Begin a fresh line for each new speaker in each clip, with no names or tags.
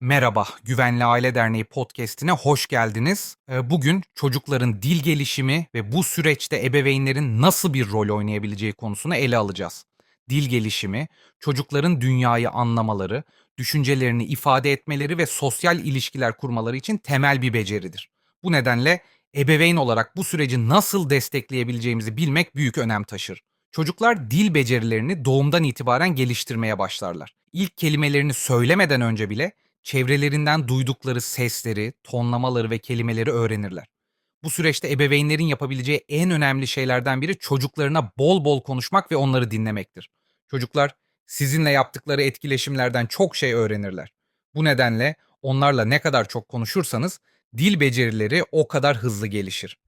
Merhaba, Güvenli Aile Derneği podcast'ine hoş geldiniz. Ee, Bugün çocukların dil gelişimi ve bu süreçte ebeveynlerin nasıl bir rol oynayabileceği konusunu ele alacağız. Dil gelişimi, çocukların dünyayı anlamaları, düşüncelerini ifade etmeleri ve sosyal ilişkiler kurmaları için temel bir beceridir. Bu nedenle ebeveyn olarak bu süreci nasıl destekleyebileceğimizi bilmek büyük önem taşır. Çocuklar dil becerilerini doğumdan itibaren geliştirmeye başlarlar. İlk kelimelerini söylemeden önce bile çevrelerinden duydukları sesleri, tonlamaları ve kelimeleri öğrenirler. Bu süreçte ebeveynlerin yapabileceği en önemli şeylerden biri çocuklarına bol bol konuşmak ve onları dinlemektir. Çocuklar sizinle yaptıkları etkileşimlerden çok şey öğrenirler. Bu nedenle onlarla ne kadar çok konuşursanız dil becerileri o kadar hızlı gelişir.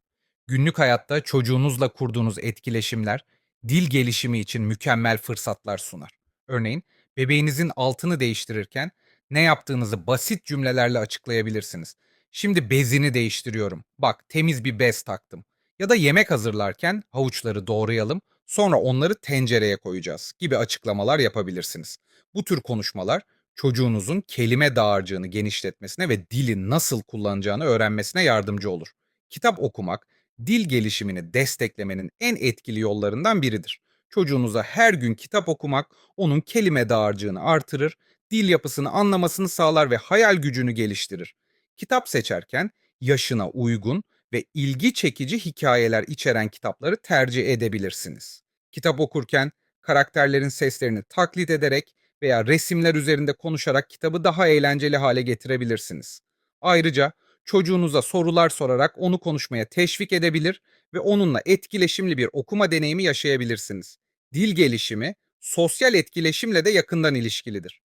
Günlük hayatta çocuğunuzla kurduğunuz etkileşimler dil gelişimi için mükemmel fırsatlar sunar. Örneğin bebeğinizin altını değiştirirken ne yaptığınızı basit cümlelerle açıklayabilirsiniz. Şimdi bezini değiştiriyorum. Bak temiz bir bez taktım. Ya da yemek hazırlarken havuçları doğrayalım, sonra onları tencereye koyacağız gibi açıklamalar yapabilirsiniz. Bu tür konuşmalar çocuğunuzun kelime dağarcığını genişletmesine ve dili nasıl kullanacağını öğrenmesine yardımcı olur. Kitap okumak dil gelişimini desteklemenin en etkili yollarından biridir. Çocuğunuza her gün kitap okumak onun kelime dağarcığını artırır, dil yapısını anlamasını sağlar ve hayal gücünü geliştirir. Kitap seçerken yaşına uygun ve ilgi çekici hikayeler içeren kitapları tercih edebilirsiniz. Kitap okurken karakterlerin seslerini taklit ederek veya resimler üzerinde konuşarak kitabı daha eğlenceli hale getirebilirsiniz. Ayrıca çocuğunuza sorular sorarak onu konuşmaya teşvik edebilir ve onunla etkileşimli bir okuma deneyimi yaşayabilirsiniz. Dil gelişimi sosyal etkileşimle de yakından ilişkilidir.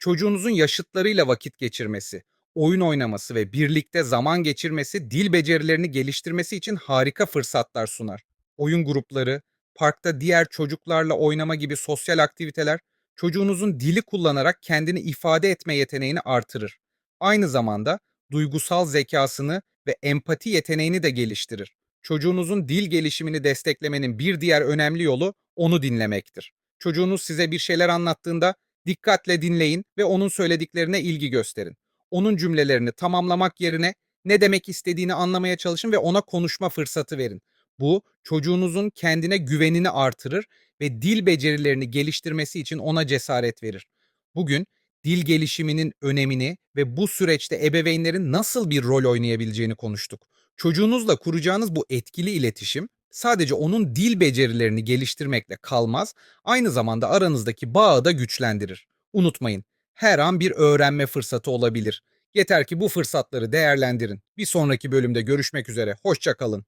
Çocuğunuzun yaşıtlarıyla vakit geçirmesi, oyun oynaması ve birlikte zaman geçirmesi dil becerilerini geliştirmesi için harika fırsatlar sunar. Oyun grupları, parkta diğer çocuklarla oynama gibi sosyal aktiviteler çocuğunuzun dili kullanarak kendini ifade etme yeteneğini artırır. Aynı zamanda duygusal zekasını ve empati yeteneğini de geliştirir. Çocuğunuzun dil gelişimini desteklemenin bir diğer önemli yolu onu dinlemektir. Çocuğunuz size bir şeyler anlattığında dikkatle dinleyin ve onun söylediklerine ilgi gösterin. Onun cümlelerini tamamlamak yerine ne demek istediğini anlamaya çalışın ve ona konuşma fırsatı verin. Bu çocuğunuzun kendine güvenini artırır ve dil becerilerini geliştirmesi için ona cesaret verir. Bugün dil gelişiminin önemini ve bu süreçte ebeveynlerin nasıl bir rol oynayabileceğini konuştuk. Çocuğunuzla kuracağınız bu etkili iletişim sadece onun dil becerilerini geliştirmekle kalmaz, aynı zamanda aranızdaki bağı da güçlendirir. Unutmayın, her an bir öğrenme fırsatı olabilir. Yeter ki bu fırsatları değerlendirin. Bir sonraki bölümde görüşmek üzere. Hoşça kalın.